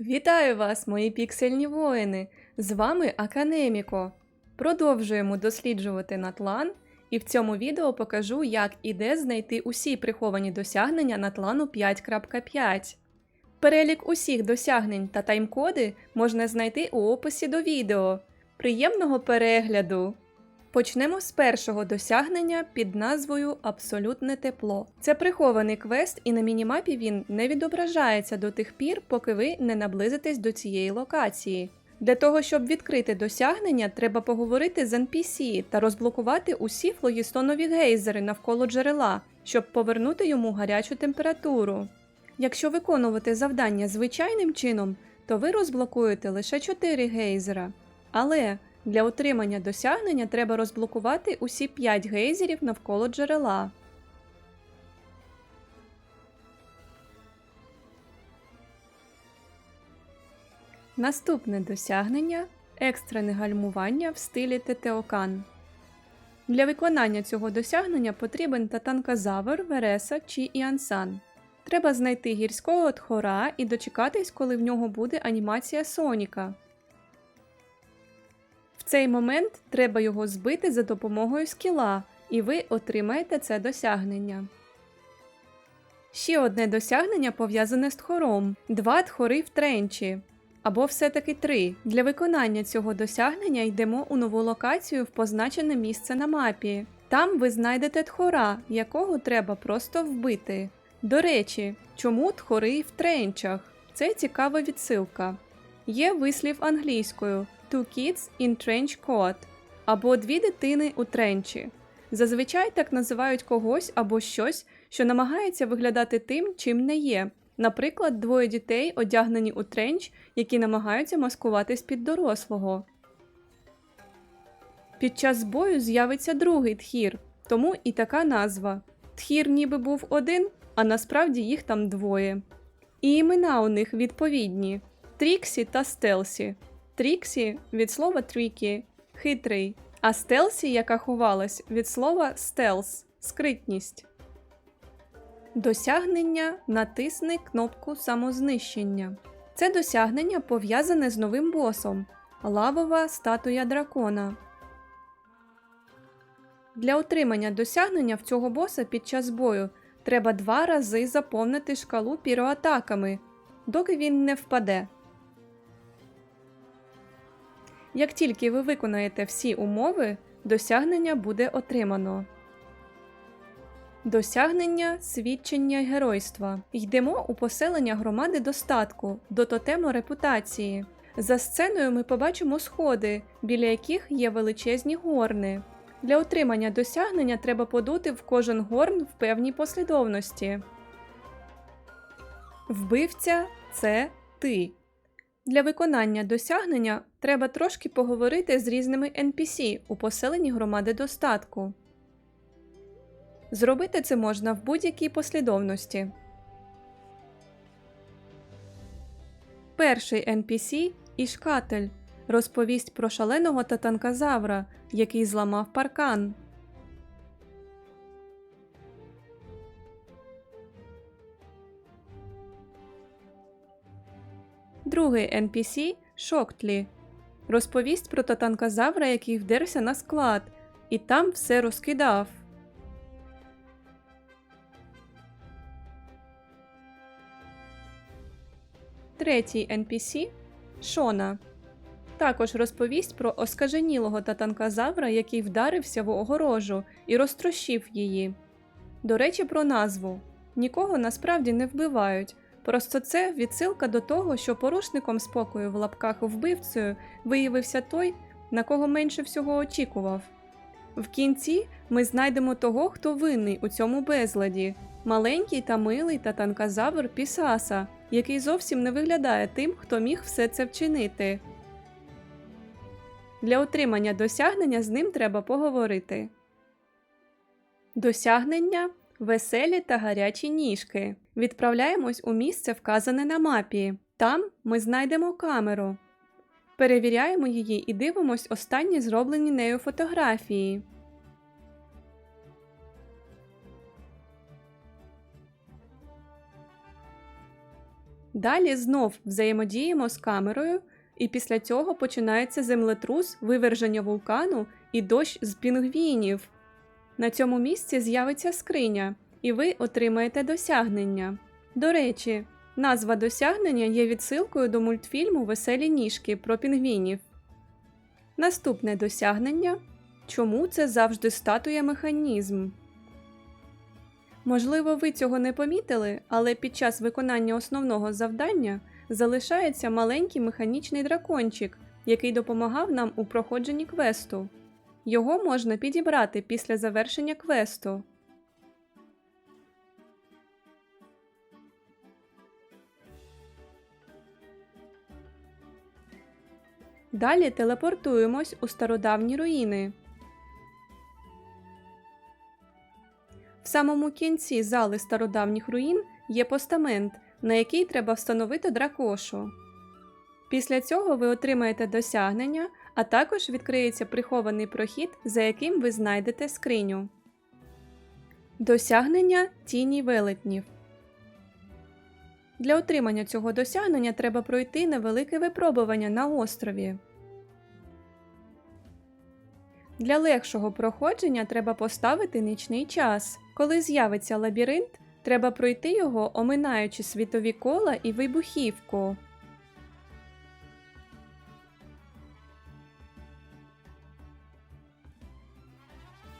Вітаю вас, мої піксельні воїни! З вами Аканеміко. Продовжуємо досліджувати Натлан, і в цьому відео покажу, як і де знайти усі приховані досягнення Натлану 5.5. Перелік усіх досягнень та таймкоди можна знайти у описі до відео. Приємного перегляду! Почнемо з першого досягнення під назвою Абсолютне тепло. Це прихований квест, і на мінімапі він не відображається до тих пір, поки ви не наблизитесь до цієї локації. Для того, щоб відкрити досягнення, треба поговорити з NPC та розблокувати усі флогістонові гейзери навколо джерела, щоб повернути йому гарячу температуру. Якщо виконувати завдання звичайним чином, то ви розблокуєте лише 4 гейзера. Але для отримання досягнення треба розблокувати усі 5 гейзерів навколо джерела. Наступне досягнення екстрене гальмування в стилі Тетеокан. Для виконання цього досягнення потрібен татанказавр, Вереса чи Іансан. Треба знайти гірського тхора і дочекатись, коли в нього буде анімація Соніка. Цей момент треба його збити за допомогою скіла, і ви отримаєте це досягнення. Ще одне досягнення пов'язане з тхором: два тхори в тренчі. Або все-таки три. Для виконання цього досягнення йдемо у нову локацію в позначене місце на мапі. Там ви знайдете тхора, якого треба просто вбити. До речі, чому тхори в тренчах? Це цікава відсилка. Є вислів англійською Two kids in trench coat або дві дитини у тренчі. Зазвичай так називають когось або щось, що намагається виглядати тим, чим не є. Наприклад, двоє дітей одягнені у тренч, які намагаються маскуватись під дорослого. Під час бою з'явиться другий тхір, тому і така назва. Тхір ніби був один, а насправді їх там двоє. І імена у них відповідні: Тріксі та Стелсі. Тріксі від слова трікі хитрий, а Стелсі, яка ховалась, від слова стелс скритність. Досягнення натисни кнопку самознищення. Це досягнення пов'язане з новим босом лавова статуя дракона. Для отримання досягнення в цього боса під час бою треба два рази заповнити шкалу піроатаками, доки він не впаде. Як тільки ви виконаєте всі умови, досягнення буде отримано. Досягнення свідчення геройства. Йдемо у поселення громади достатку до тотему репутації. За сценою ми побачимо сходи, біля яких є величезні горни. Для отримання досягнення треба подути в кожен горн в певній послідовності. Вбивця це ти. Для виконання досягнення треба трошки поговорити з різними NPC у поселенні громади достатку. Зробити це можна в будь-якій послідовності. Перший NPC Ішкатель розповість про шаленого татанказавра, який зламав паркан. Другий NPC Шоктлі розповість про татанказавра, який вдерся на склад, і там все розкидав. Третій NPC Шона також розповість про оскаженілого татанказавра, який вдарився в огорожу і розтрощив її. До речі, про назву нікого насправді не вбивають. Просто це відсилка до того, що порушником спокою в лапках вбивцею виявився той, на кого менше всього очікував. В кінці ми знайдемо того, хто винний у цьому безладі маленький та милий татанказавр Пісаса, який зовсім не виглядає тим, хто міг все це вчинити. Для отримання досягнення з ним треба поговорити. Досягнення веселі та гарячі ніжки. Відправляємось у місце, вказане на мапі. Там ми знайдемо камеру. Перевіряємо її і дивимось останні зроблені нею фотографії. Далі знов взаємодіємо з камерою, і після цього починається землетрус, виверження вулкану і дощ з пінгвінів. На цьому місці з'явиться скриня, і ви отримаєте досягнення. До речі, назва досягнення є відсилкою до мультфільму Веселі ніжки про пінгвінів. Наступне досягнення чому це завжди статуя механізм. Можливо, ви цього не помітили, але під час виконання основного завдання залишається маленький механічний дракончик, який допомагав нам у проходженні квесту. Його можна підібрати після завершення квесту. Далі телепортуємось у стародавні руїни. В самому кінці зали стародавніх руїн є постамент, на який треба встановити дракошу. Після цього ви отримаєте досягнення, а також відкриється прихований прохід, за яким ви знайдете скриню. Досягнення тіні велетнів. Для отримання цього досягнення треба пройти невелике випробування на острові. Для легшого проходження треба поставити нічний час. Коли з'явиться лабіринт, треба пройти його, оминаючи світові кола і вибухівку.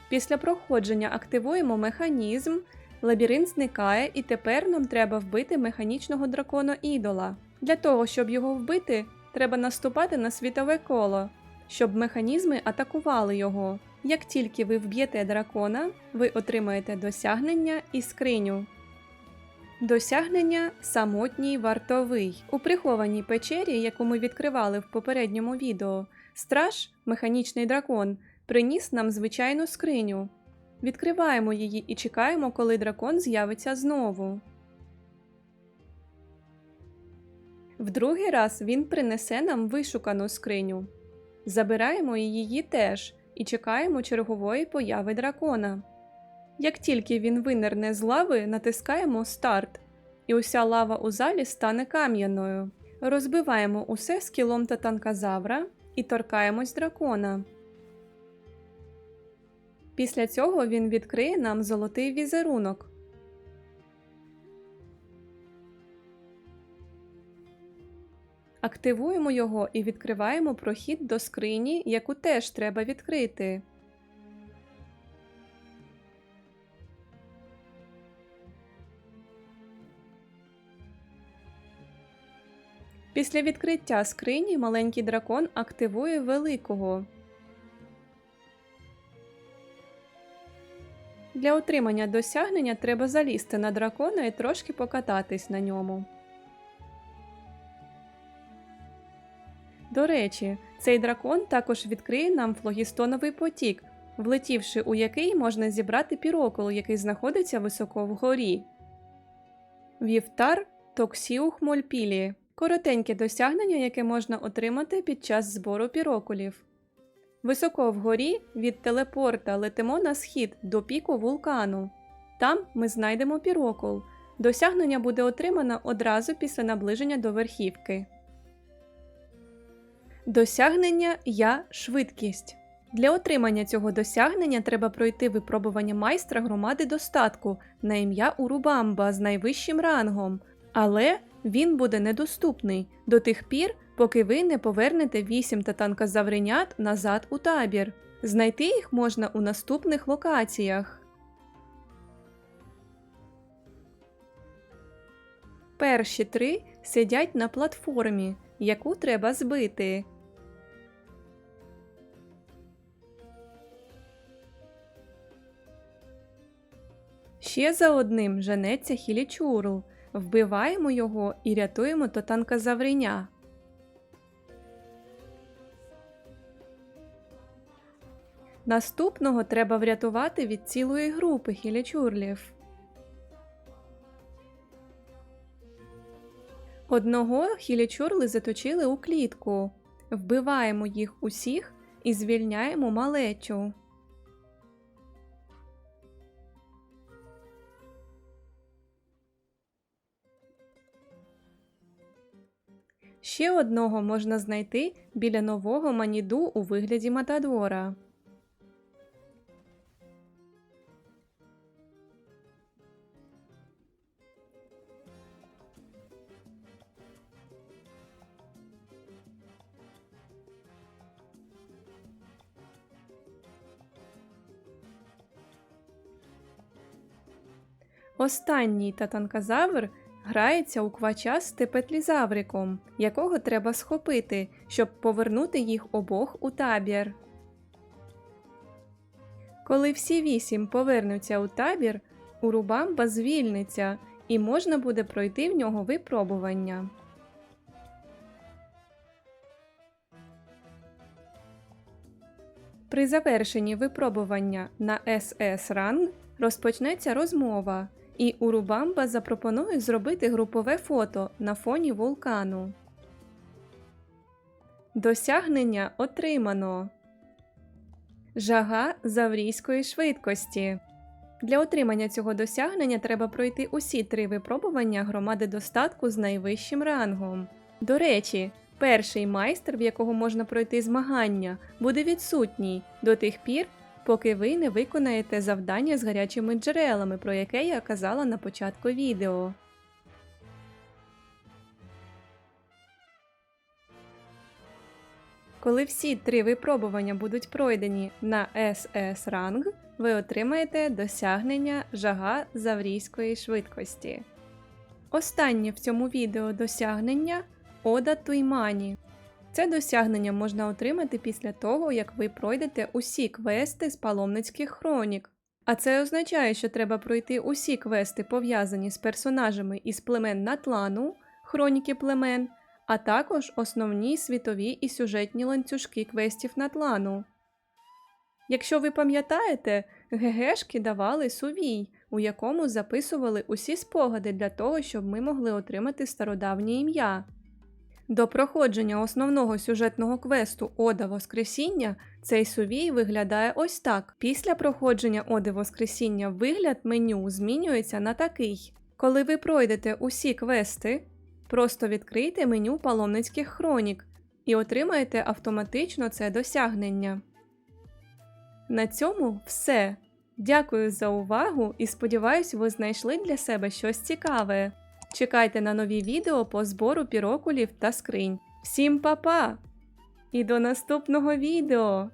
Після проходження активуємо механізм, лабіринт зникає, і тепер нам треба вбити механічного дракона ідола. Для того, щоб його вбити, треба наступати на світове коло, щоб механізми атакували його. Як тільки ви вб'єте дракона, ви отримаєте досягнення і скриню. Досягнення самотній вартовий. У прихованій печері, яку ми відкривали в попередньому відео, страж, механічний дракон, приніс нам звичайну скриню. Відкриваємо її і чекаємо, коли дракон з'явиться знову. В другий раз він принесе нам вишукану скриню. Забираємо її теж і чекаємо чергової появи дракона. Як тільки він винирне з лави, натискаємо старт, і уся лава у залі стане кам'яною. Розбиваємо усе скілом та танказавра і торкаємось дракона. Після цього він відкриє нам золотий візерунок. Активуємо його і відкриваємо прохід до скрині, яку теж треба відкрити. Після відкриття скрині маленький дракон активує великого. Для отримання досягнення треба залізти на дракона і трошки покататись на ньому. До речі, цей дракон також відкриє нам флогістоновий потік, влетівши у який можна зібрати пірокол, який знаходиться високо вгорі. Вівтар Токсіухмольпілі коротеньке досягнення, яке можна отримати під час збору пірокулів. Високо вгорі від телепорта летимо на схід до піку вулкану. Там ми знайдемо пірокул. Досягнення буде отримано одразу після наближення до верхівки. Досягнення Я швидкість. Для отримання цього досягнення треба пройти випробування майстра громади достатку на ім'я Урубамба з найвищим рангом, але він буде недоступний до тих пір, поки ви не повернете 8 татанказавренят назад у табір. Знайти їх можна у наступних локаціях. Перші три сидять на платформі, яку треба збити. Ще за одним женеться Хілічурл. Вбиваємо його і рятуємо тотанка Наступного треба врятувати від цілої групи хілічурлів. Одного хілічурли заточили у клітку. Вбиваємо їх усіх і звільняємо малечу. Ще одного можна знайти біля нового маніду у вигляді Матадора. Останній татанказавр грається у квача з тепетлізавриком, якого треба схопити, щоб повернути їх обох у табір. Коли всі вісім повернуться у табір, Урубамба звільниться і можна буде пройти в нього випробування. При завершенні випробування на СС ранг розпочнеться розмова, і Урубамба запропонує зробити групове фото на фоні вулкану. Досягнення отримано. Жага заврійської швидкості. Для отримання цього досягнення треба пройти усі три випробування громади достатку з найвищим рангом. До речі, перший майстер, в якого можна пройти змагання, буде відсутній до тих пір, поки ви не виконаєте завдання з гарячими джерелами, про яке я казала на початку відео. Коли всі три випробування будуть пройдені на СС ранг, ви отримаєте досягнення жага заврійської швидкості. Останнє в цьому відео досягнення Ода Туймані. Це досягнення можна отримати після того, як ви пройдете усі квести з паломницьких хронік. А це означає, що треба пройти усі квести, пов'язані з персонажами із племен Натлану, хроніки племен, а також основні світові і сюжетні ланцюжки квестів Натлану. Якщо ви пам'ятаєте, ГГшки давали сувій, у якому записували усі спогади для того, щоб ми могли отримати стародавнє ім'я. До проходження основного сюжетного квесту Ода Воскресіння цей сувій виглядає ось так. Після проходження Оди Воскресіння вигляд меню змінюється на такий. Коли ви пройдете усі квести, просто відкрийте меню паломницьких хронік і отримаєте автоматично це досягнення. На цьому все. Дякую за увагу і сподіваюсь, ви знайшли для себе щось цікаве. Чекайте на нові відео по збору пірокулів та скринь. Всім па-па! І до наступного відео!